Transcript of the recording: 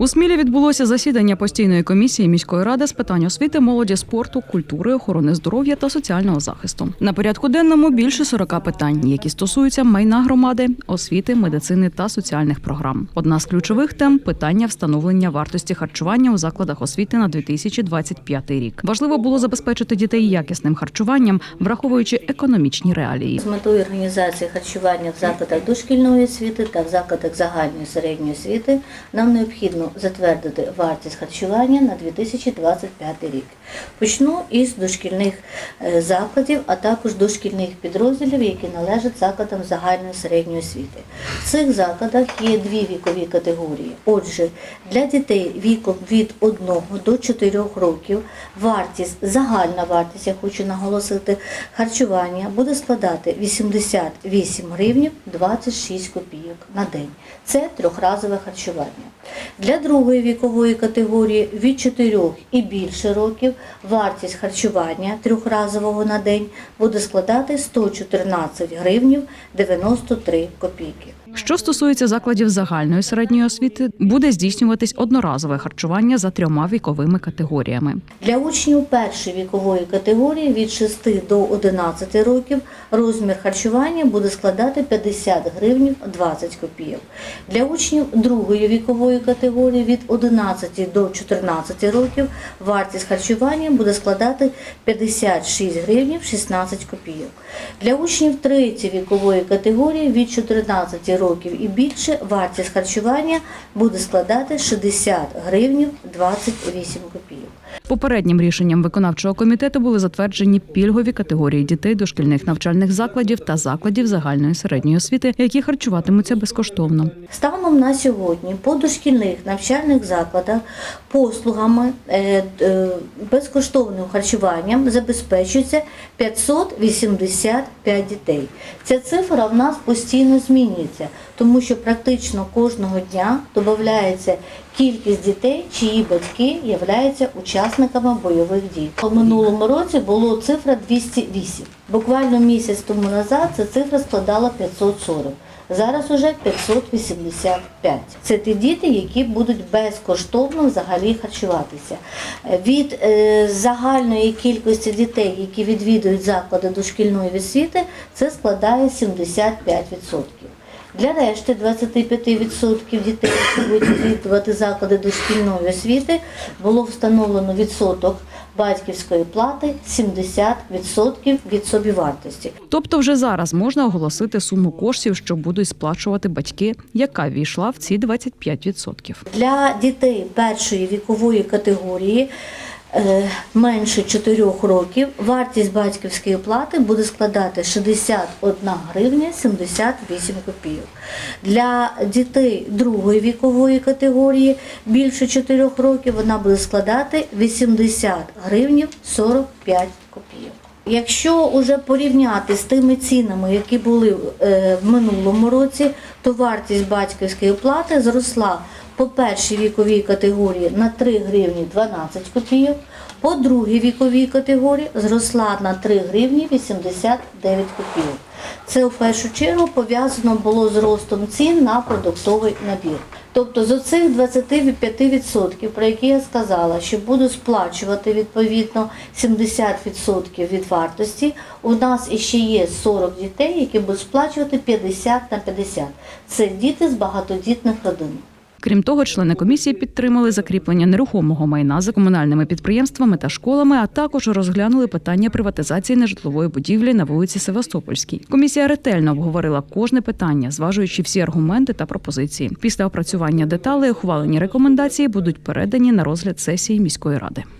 У Смілі відбулося засідання постійної комісії міської ради з питань освіти, молоді, спорту, культури, охорони здоров'я та соціального захисту. На порядку денному більше 40 питань, які стосуються майна громади, освіти, медицини та соціальних програм. Одна з ключових тем питання встановлення вартості харчування у закладах освіти на 2025 рік. Важливо було забезпечити дітей якісним харчуванням, враховуючи економічні реалії. З метою організації харчування в закладах дошкільної освіти та в закладах загальної середньої освіти нам необхідно затвердити вартість харчування на 2025 рік. Почну із дошкільних е, закладів, а також дошкільних підрозділів, які належать закладам загальної середньої освіти. В цих закладах є дві вікові категорії. Отже, для дітей віком від 1 до 4 років вартість, загальна вартість, я хочу наголосити, харчування буде складати 88 гривнів 26 копійок на день. Це трьохразове харчування. Для другої вікової категорії від 4 і більше років вартість харчування трьохразового на день буде складати 114 гривнів 93 копійки. Що стосується закладів загальної середньої освіти, буде здійснюватись одноразове харчування за трьома віковими категоріями. Для учнів першої вікової категорії від 6 до 11 років розмір харчування буде складати 50 гривень 20 копійок. Для учнів другої вікової категорії від 11 до 14 років вартість харчування буде складати 56 гривень 16 копійок. Для учнів третьої вікової категорії від 14 років і більше вартість харчування буде складати 60 гривень 28 копійок. Попереднім рішенням виконавчого комітету були затверджені пільгові категорії дітей дошкільних навчальних закладів та закладів загальної середньої освіти, які харчуватимуться безкоштовно. Станом на сьогодні по дошкільних навчальних закладах послугами е, е, безкоштовним харчуванням забезпечується 585 дітей. Ця цифра в нас постійно змінюється, тому що практично кожного дня додається кількість дітей, чиї батьки являються учасниками бойових дій. У минулому році було цифра 208. Буквально місяць тому назад ця цифра складала 540. Зараз уже 585. Це ті діти, які будуть безкоштовно взагалі харчуватися. Від е, загальної кількості дітей, які відвідують заклади дошкільної освіти, це складає 75%. Для решти 25% дітей, які будуть відвідувати заклади дошкільної освіти, було встановлено відсоток батьківської плати 70% від собівартості. Тобто, вже зараз можна оголосити суму коштів, що будуть сплачувати батьки, яка війшла в ці 25%. Для дітей першої вікової категорії менше 4 років вартість батьківської плати буде складати 61 гривня 78 копійок. Для дітей другої вікової категорії більше 4 років вона буде складати 80 гривнів 45 копійок. Якщо уже порівняти з тими цінами, які були е, в минулому році, то вартість батьківської плати зросла по першій віковій категорії на 3 гривні 12 копійок, по другій віковій категорії зросла на 3 гривні 89 копійок. Це в першу чергу пов'язано було з ростом цін на продуктовий набір. Тобто з оцих 25%, про які я сказала, що буду сплачувати відповідно 70% від вартості, у нас іще є 40 дітей, які будуть сплачувати 50 на 50. Це діти з багатодітних родин. Крім того, члени комісії підтримали закріплення нерухомого майна за комунальними підприємствами та школами, а також розглянули питання приватизації нежитлової будівлі на вулиці Севастопольській. Комісія ретельно обговорила кожне питання, зважуючи всі аргументи та пропозиції. Після опрацювання деталей ухвалені рекомендації будуть передані на розгляд сесії міської ради.